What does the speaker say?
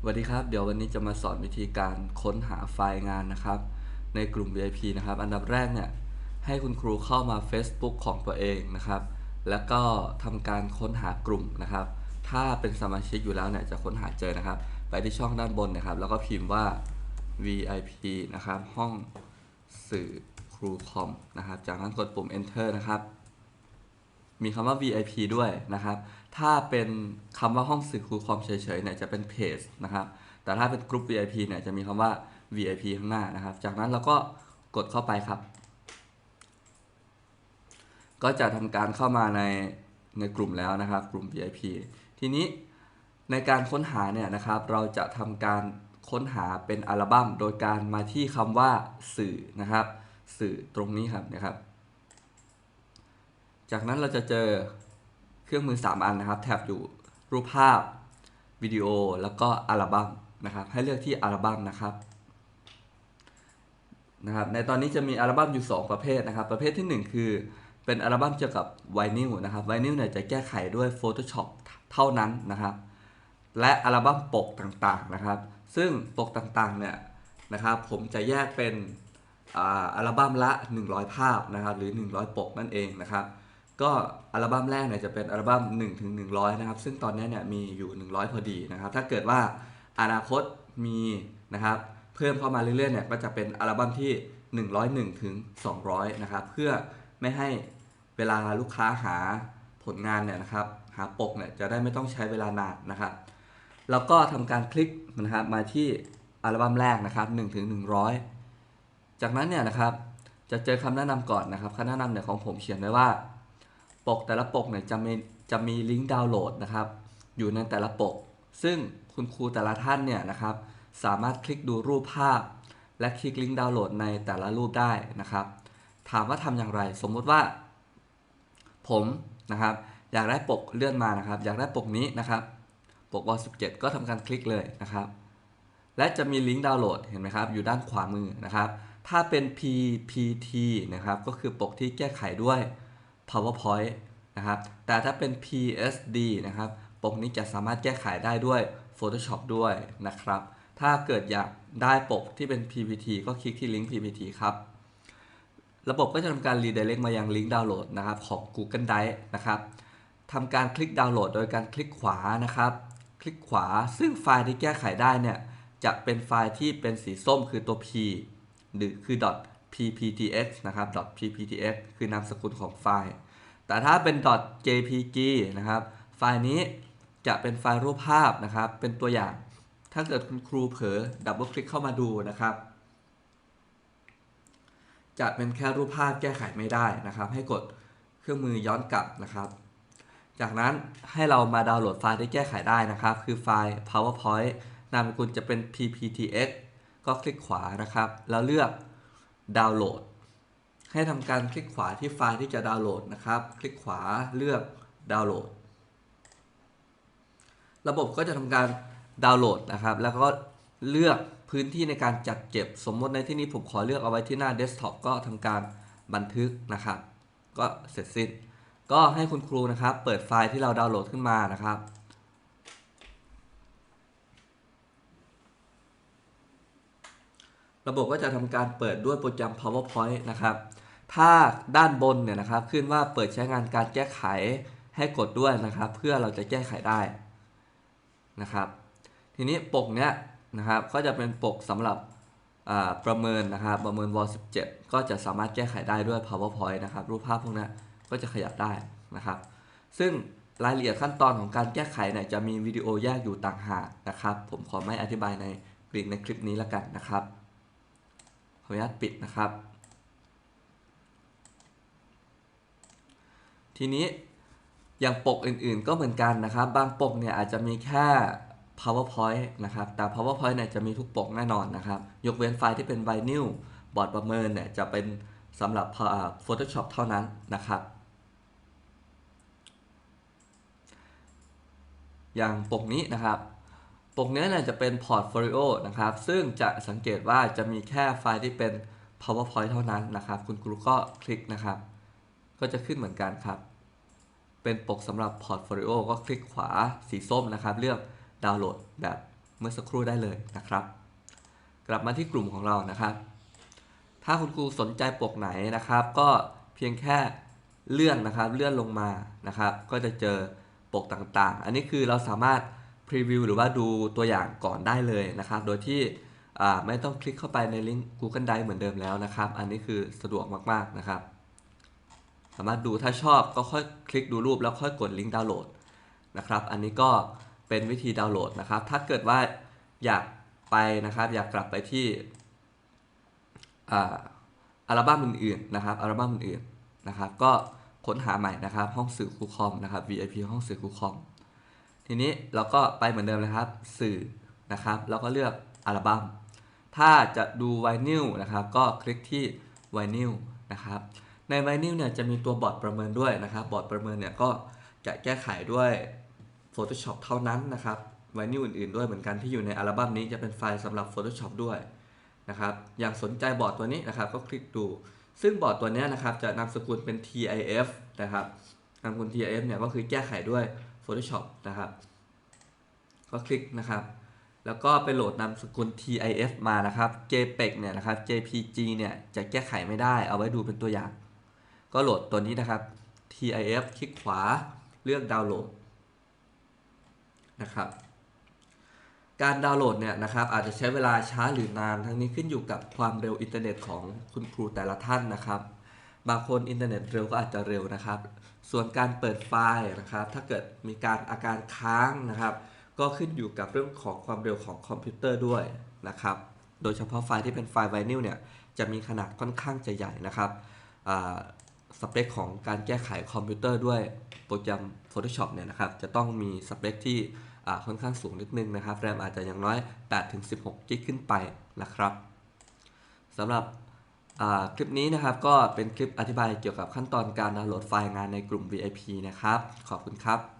สวัสดีครับ เดี๋ยววันนี้จะมาสอนวิธีการค้นหาไฟล์งานนะครับ ในกลุ่ม VIP นะครับ อันดับแรกเนี่ย ให้คุณครูเข้ามา Facebook ของตัวเองนะครับ แล้วก็ทำการค้นหากลุ่มนะครับ ถ้าเป็นสมาชิกอยู่แล้วเนี่ยจะค้นหาเจอนะครับ ไปที่ช่องด้านบนนะครับ แล้วก็พิมพ์ว่า VIP นะครับ ห้องสื่อครูคอมนะครับ จากนั้นกดปุ่ม enter นะครับ มีคำว่า VIP ด้วยนะครับ ถ้าเป็นคำว่าห้องสื่อครูคอมเฉยๆเนี่ยจะเป็นเพจนะครับ แต่ถ้าเป็นกลุ่ม VIP เนี่ยจะมีคำว่า VIP ข้างหน้านะครับ จากนั้นเราก็กดเข้าไปครับ ก็จะทำการเข้ามาในในกลุ่มแล้วนะครับ กลุ่ม VIP ทีนี้ในการค้นหาเนี่ยนะครับ เราจะทำการค้นหาเป็นอัลบั้มโดยการมาที่คำว่าสื่อนะครับ สื่อตรงนี้ครับนะครับ จากนั้นเราจะเจอเครื่องมือ 3 อันนะครับแท็บอยู่รูปภาพวิดีโอแล้วก็อัลบั้มนะครับ ให้เลือกที่อัลบั้มนะครับนะครับ ในตอนนี้จะมีอัลบั้มอยู่ 2 ประเภทนะครับ ประเภทที่ 1 คือเป็นอัลบั้มเกี่ยวกับไวนิลนะครับไวนิลเนี่ยจะแก้ไขด้วย Photoshop เท่านั้นนะครับ และอัลบั้มปกต่างๆนะครับ ซึ่งปกต่างๆเนี่ยนะครับผมจะแยกเป็นอัลบั้มละ 100 ภาพนะครับหรือ 100 ปกนั่นเองนะครับ ก็อัลบั้มแรกเนี่ยจะเป็นอัลบั้ม1ถึง100 นะครับ ซึ่งตอนนี้เนี่ยมีอยู่ 100 พอดีนะครับ ถ้าเกิดว่าอนาคตมีนะครับเพิ่มเข้ามาเรื่อยๆเนี่ยก็จะเป็นอัลบั้มที่ 101ถึง200 นะครับ เพื่อไม่ให้เวลาลูกค้าหาผลงานเนี่ยนะครับ หาปกเนี่ยจะได้ไม่ต้องใช้เวลานานนะครับ แล้วก็ทำการคลิกนะครับมาที่อัลบั้มแรกนะครับ1ถึง100 จากนั้นเนี่ยนะครับจะเจอคำแนะนำก่อนนะครับคำแนะนำเนี่ยของผมเขียนไว้ว่า ปกแต่ละปกเนี่ยจะมีจะมีลิงก์ดาวน์โหลดนะครับ อยู่ในแต่ละปก ซึ่งคุณครูแต่ละท่านเนี่ยนะครับ สามารถคลิกดูรูปภาพ และคลิกลิงก์ดาวน์โหลดในแต่ละรูปได้นะครับ ถามว่าทำอย่างไร สมมุติว่า ผมนะครับ อยากได้ปกเลื่อนมานะครับ อยากได้ปกนี้นะครับ ปกว17 ก็ทำการคลิกเลยนะครับ และจะมีลิงก์ดาวน์โหลดเห็นไหมครับ อยู่ด้านขวามือนะครับ ถ้าเป็น PPT นะครับ ก็คือปกที่แก้ไขด้วย PowerPoint นะครับ แต่ถ้าเป็น PSD นะครับ ปกนี้จะสามารถแก้ไขได้ด้วย Photoshop ด้วยนะครับ ถ้าเกิดอยากได้ปกที่เป็น PPT ก็คลิกที่ลิงก์ PPT ครับ ระบบก็จะทำการ redirect มายังลิงก์ดาวน์โหลดนะครับของ Google Drive นะครับทำการคลิกดาวน์โหลดโดยการคลิกขวานะครับ คลิกขวา ซึ่งไฟล์ที่แก้ไขได้เนี่ยจะเป็นไฟล์ที่เป็นสีส้มคือตัว P หรือคือ .pptx นะครับ .pptx คือนามสกุลของไฟล์ แต่ถ้าเป็น .jpg นะครับ ไฟล์นี้จะเป็นไฟล์รูปภาพนะครับ เป็นตัวอย่าง ถ้าเกิดคุณครูเผลอดับเบิลคลิกเข้ามาดูนะครับ จะเป็นแค่รูปภาพแก้ไขไม่ได้นะครับ ให้กดเครื่องมือย้อนกลับนะครับ จากนั้นให้เรามาดาวน์โหลดไฟล์ที่แก้ไขได้นะครับ คือไฟล์ PowerPoint นามสกุลจะเป็น pptx ก็คลิกขวานะครับ แล้วเลือก ดาวน์โหลด ให้ทำการคลิกขวาที่ไฟล์ที่จะดาวน์โหลดนะครับ คลิกขวาเลือกดาวน์โหลด ระบบก็จะทำการดาวน์โหลดนะครับ แล้วก็เลือกพื้นที่ในการจัดเก็บ สมมติในที่นี้ผมขอเลือกเอาไว้ที่หน้าเดสก์ท็อปก็ทำการบันทึกนะครับ ก็เสร็จสิ้น ก็ให้คุณครูนะครับ เปิดไฟล์ที่เราดาวน์โหลดขึ้นมานะครับ ระบบก็จะทำการเปิดด้วยโปรแกรม PowerPoint นะครับ ถ้าด้านบนเนี่ยนะครับขึ้นว่าเปิดใช้งานการแก้ไขให้กดด้วยนะครับ เพื่อเราจะแก้ไขได้นะครับ ทีนี้ปกเนี้ยนะครับก็จะเป็นปกสำหรับประเมินนะครับประเมินว17 ก็จะสามารถแก้ไขได้ด้วย PowerPoint นะครับ รูปภาพพวกนี้ก็จะขยับได้นะครับ ซึ่งรายละเอียดขั้นตอนของการแก้ไขเนี่ยจะมีวิดีโอแยกอยู่ต่างหากนะครับ ผมขอไม่อธิบายในกลิกในคลิปนี้แล้วกันนะครับ ขออนุญาตปิดนะครับ ทีนี้อย่างปกอื่นๆก็เหมือนกันนะครับ บางปกเนี่ยอาจจะมีแค่ PowerPoint นะครับ แต่ PowerPoint เนี่ยจะมีทุกปกแน่นอนนะครับ ยกเว้นไฟล์ที่เป็นไวนิลบอร์ดประเมินเนี่ยจะเป็นสำหรับ Photoshop เท่านั้นนะครับ อย่างปกนี้นะครับ ปกนี้เนี่ยจะเป็นพอร์ตโฟลิโอนะครับ ซึ่งจะสังเกตว่าจะมีแค่ไฟล์ที่เป็น PowerPoint เท่านั้นนะครับ คุณครูก็คลิกนะครับ ก็จะขึ้นเหมือนกันครับ เป็นปกสำหรับพอร์ตโฟลิโอก็คลิกขวาสีส้มนะครับ เลือกดาวน์โหลดแบบเมื่อสักครู่ได้เลยนะครับ กลับมาที่กลุ่มของเรานะครับ ถ้าคุณครูสนใจปกไหนนะครับ ก็เพียงแค่เลื่อนนะครับ เลื่อนลงมานะครับ ก็จะเจอปกต่างๆ อันนี้คือเราสามารถ พรีวิวหรือว่าดูตัวอย่างก่อนได้เลยนะครับ โดยที่ไม่ต้องคลิกเข้าไปในลิงก์ Google Drive เหมือนเดิมแล้วนะครับ อันนี้คือสะดวกมากๆนะครับ สามารถดูถ้าชอบก็ค่อยคลิกดูรูปแล้วค่อยกดลิงก์ดาวน์โหลดนะครับ อันนี้ก็เป็นวิธีดาวน์โหลดนะครับ ถ้าเกิดว่าอยากไปนะครับ อยากกลับไปที่อัลบั้มอื่นๆนะครับ อัลบั้มอื่นๆนะครับ ก็ค้นหาใหม่นะครับ ห้องสื่อครูคอมนะครับ VIP ห้องสื่อครูคอม ทีนี้เราก็ไปเหมือนเดิมเลยครับ สื่อนะครับแล้วก็เลือกอัลบั้มถ้าจะดูไวนิลนะครับ ก็คลิกที่ไวนิลนะครับ ในไวนิลเนี่ยจะมีตัวบอร์ดประเมินด้วยนะครับ บอร์ดประเมินเนี่ยก็จะแก้ไขด้วย Photoshop เท่านั้นนะครับไวนิลอื่นๆด้วยเหมือนกันที่อยู่ในอัลบั้มนี้จะเป็นไฟล์สำหรับ Photoshop ด้วยนะครับ อย่างสนใจบอร์ดตัวนี้นะครับ ก็คลิกดู ซึ่งบอร์ดตัวนี้นะครับจะนามสกุลเป็น TIF นะครับนามสกุล TIF เนี่ยก็คือแก้ไขด้วย Photoshop นะครับ ก็คลิกนะครับ แล้วก็ไปโหลดนามสกุล TIF มานะครับ JPEG เนี่ยนะครับ JPG เนี่ยจะแก้ไขไม่ได้เอาไว้ดูเป็นตัวอย่าง ก็โหลดตัวนี้นะครับ TIF คลิกขวาเลือกดาวน์โหลดนะครับ การดาวน์โหลดเนี่ยนะครับอาจจะใช้เวลาช้าหรือนาน ทั้งนี้ขึ้นอยู่กับความเร็วอินเทอร์เน็ตของคุณครูแต่ละท่านนะครับ บางคนอินเทอร์เน็ตเร็วก็อาจจะเร็วนะครับ ส่วนการเปิดไฟล์นะครับ ถ้าเกิดมีการอาการค้างนะครับ ก็ขึ้นอยู่กับเรื่องของความเร็วของคอมพิวเตอร์ด้วยนะครับ โดยเฉพาะไฟล์ที่เป็นไฟล์ไวนิลเนี่ยจะมีขนาดค่อนข้างจะใหญ่นะครับสเปคของการแก้ไขคอมพิวเตอร์ด้วยโปรแกรม Photoshop เนี่ยนะครับ จะต้องมีสเปคที่ค่อนข้างสูงนิดนึงนะครับ แรมอาจจะอย่างน้อย 8-16 กิกขึ้นไปนะครับสำหรับ คลิปนี้นะครับก็เป็นคลิปอธิบายเกี่ยวกับขั้นตอนการดาวน์โหลดไฟล์งานในกลุ่ม VIP นะครับ ขอบคุณครับ